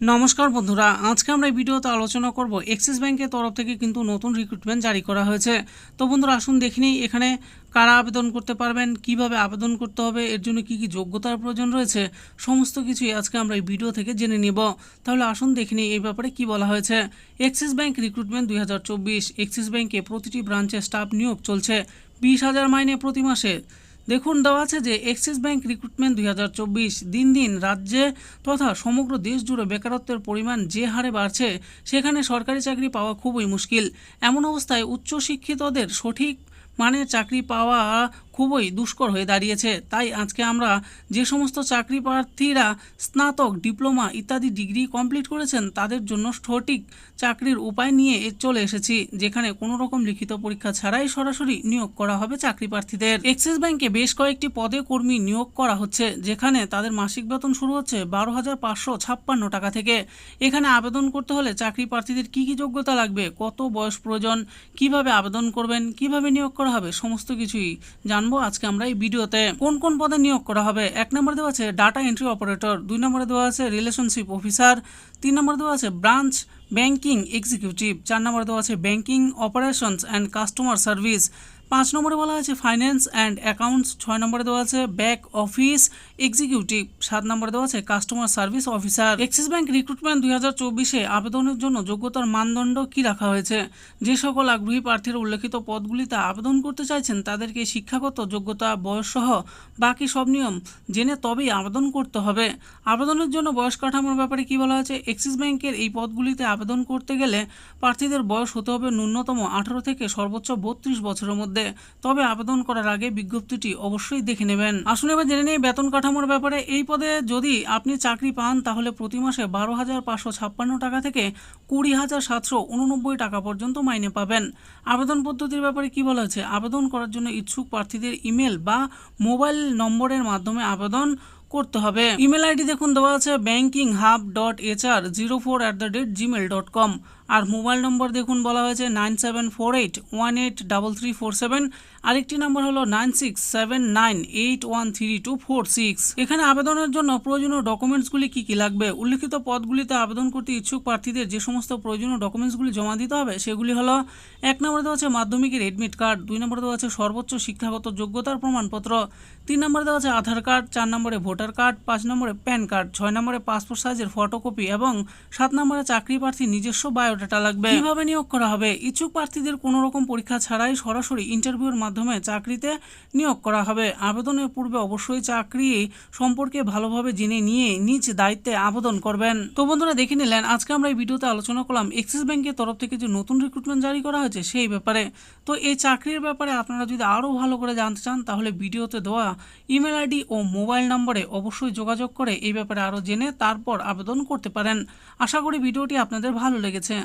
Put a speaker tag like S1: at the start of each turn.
S1: নমস্কার বন্ধুরা, আজকে আমরা এই ভিডিওতে আলোচনা করব এক্সিস ব্যাংকের তরফ থেকে কিন্তু নতুন রিক্রুটমেন্ট জারি করা হয়েছে। তো বন্ধুরা, আসুন দেখে নিই এখানে কারা আবেদন করতে পারবেন, কীভাবে আবেদন করতে হবে, এর জন্য কি কি যোগ্যতার প্রয়োজন রয়েছে, সমস্ত কিছুই আজকে আমরা এই ভিডিও থেকে জেনে নিব। তাহলে আসুন দেখে নিই এই ব্যাপারে কি বলা হয়েছে। এক্সিস ব্যাংক রিক্রুটমেন্ট দু হাজার চব্বিশ এক্সিস ব্যাংকে প্রতিটি ব্রাঞ্চে স্টাফ নিয়োগ চলছে বিশ হাজার মাইনে প্রতি মাসে। দেখুন, দেওয়া আছে যে এক্সিস ব্যাংক রিক্রুটমেন্ট দুই হাজার চব্বিশ দিন দিন রাজ্যে তথা সমগ্র দেশ জুড়ে বেকারত্বের পরিমাণ যে হারে বাড়ছে, সেখানে সরকারি চাকরি পাওয়া খুবই মুশকিল। এমন অবস্থায় উচ্চশিক্ষিতদের সঠিক মানের চাকরি পাওয়া খুবই দুষ্কর হয়ে দাঁড়িয়েছে। তাই আজকে আমরা যে সমস্ত চাকরি প্রার্থীরা স্নাতক, ডিপ্লোমা ইত্যাদি ডিগ্রি কমপ্লিট করেছেন, তাদের জন্য সঠিক চাকরির উপায় নিয়ে চলে এসেছি, যেখানে কোনো রকম লিখিত পরীক্ষা ছাড়াই সরাসরি নিয়োগ করা হবে চাকরি প্রার্থীদের। এক্সিস ব্যাংকে বেশ কয়েকটি পদে কর্মী নিয়োগ করা হচ্ছে, যেখানে তাদের মাসিক বেতন শুরু হচ্ছে বারো হাজার পাঁচশো ছাপ্পান্ন টাকা থেকে। এখানে আবেদন করতে হলে চাকরি প্রার্থীদের কি কি যোগ্যতা লাগবে, কত বয়স প্রয়োজন, কীভাবে আবেদন করবেন, কীভাবে নিয়োগ করা হবে, সমস্ত কিছুই জানব। আজকে আমরা এই ভিডিওতে কোন কোন পদে নিয়োগ করা হবে। এক নম্বর দেওয়া আছে ডাটা এন্ট্রি অপারেটর দুই নম্বরে দেওয়া আছে রিলেশনশিপ অফিসার তিন নম্বর দেওয়া আছে ব্রাঞ্চ ব্যাংকিং এক্সিকিউটিভ চার নম্বর দেওয়া আছে banking operations and customer service পাঁচ নম্বরে বলা আছে ফাইন্যান্স অ্যান্ড অ্যাকাউন্টস ছয় নম্বরে দেওয়া আছে ব্যাক অফিস এক্সিকিউটিভ সাত নম্বরে দেওয়া আছে customer service officer Axis Bank recruitment দুই হাজার চব্বিশে আবেদনের জন্য যোগ্যতার মানদণ্ড কি রাখা হয়েছে? যে সকল আগ্রহী প্রার্থীরা উল্লেখিত পদগুলিতে আবেদন করতে চাইছেন, তাদেরকে শিক্ষাগত যোগ্যতা, বয়সসহ বাকি সব নিয়ম জেনে তবেই আবেদন করতে হবে। আবেদনের জন্য বয়স কাঠামোর ব্যাপারে কি বলা হয়েছে এক্সিস ব্যাংকের এই পদগুলিতে আবেদন করতে গেলে প্রার্থীদের বয়স হতে হবে ন্যূনতম আঠারো থেকে সর্বোচ্চ বত্রিশ বছরের মধ্যে। তবে আবেদন করার আগে বিজ্ঞপ্তিটি অবশ্যই দেখে নেবেন। আসুন এবার জেনে নিই বেতন কাঠামোর ব্যাপারে। এই পদে যদি আপনি চাকরি পান, তাহলে প্রতি মাসে বারো হাজার পাঁচশো ছাপ্পান্ন টাকা থেকে কুড়ি হাজার সাতশো উননব্বই টাকা পর্যন্ত মাইনে পাবেন। আবেদন পদ্ধতির ব্যাপারে কি বলা হয়েছে? আবেদন করার জন্য ইচ্ছুক প্রার্থীদের ইমেল বা মোবাইল নম্বরের মাধ্যমে আবেদন করতে হবে। ইমেল আইডি দেখুন, দেওয়া আছে banking hub dot HR zero four at the rate gmail dot com R mobile number দেখুন বলা হয়েছে nine seven four eight one eight double three four seven. আরেকটি নম্বর হলো nine six seven nine eight one three two four six. এখানে আবেদনের জন্য প্রয়োজনীয় ডকুমেন্টসগুলি কি কি লাগবে? উল্লিখিত পদগুলিতে আবেদন করতে ইচ্ছুক প্রার্থীদের যে সমস্ত প্রয়োজনীয় ডকুমেন্টসগুলি জমা দিতে হবে, সেগুলি হলো এক নম্বরে দেওয়া আছে মাধ্যমিকের এডমিট কার্ড দুই নম্বরে দেওয়া আছে সর্বোচ্চ শিক্ষাগত যোগ্যতার প্রমাণপত্র, তিন নম্বরে দেওয়া আছে আধার কার্ড চার নম্বরে ভোটার কার্ড পাঁচ নম্বরে প্যান কার্ড ছয় নম্বরে পাসপোর্ট সাইজের ফটোকপি এবং সাত নম্বরে চাকরি প্রার্থী নিজস্ব বায়োডাটা লাগবে? কীভাবে নিয়োগ করা হবে? ইচ্ছুক প্রার্থীদের কোনো রকম পরীক্ষা ছাড়াই সরাসরি ইন্টারভিউর মাধ্যমে চাকরিতে নিয়োগ করা হবে। আবেদনের পূর্বে অবশ্যই চাকরি সম্পর্কে ভালোভাবে জেনে নিয়ে নিজ দায়িত্বে আবেদন করবেন। তো বন্ধুরা, দেখে নিলেন, আজকে আমরা এই ভিডিওতে আলোচনা করলাম এক্সিস ব্যাংকের তরফ থেকে যে নতুন রিক্রুটমেন্ট জারি করা হয়েছে সেই ব্যাপারে। তো এই চাকরির ব্যাপারে আপনারা যদি আরও ভালো করে জানতে চান, তাহলে ভিডিওতে দেওয়া ইমেল আইডি ও মোবাইল নম্বরে অবশ্যই যোগাযোগ করে এই ব্যাপারে আরও জেনে তারপর আবেদন করতে পারেন। আশা করি ভিডিওটি আপনাদের ভালো লেগেছে।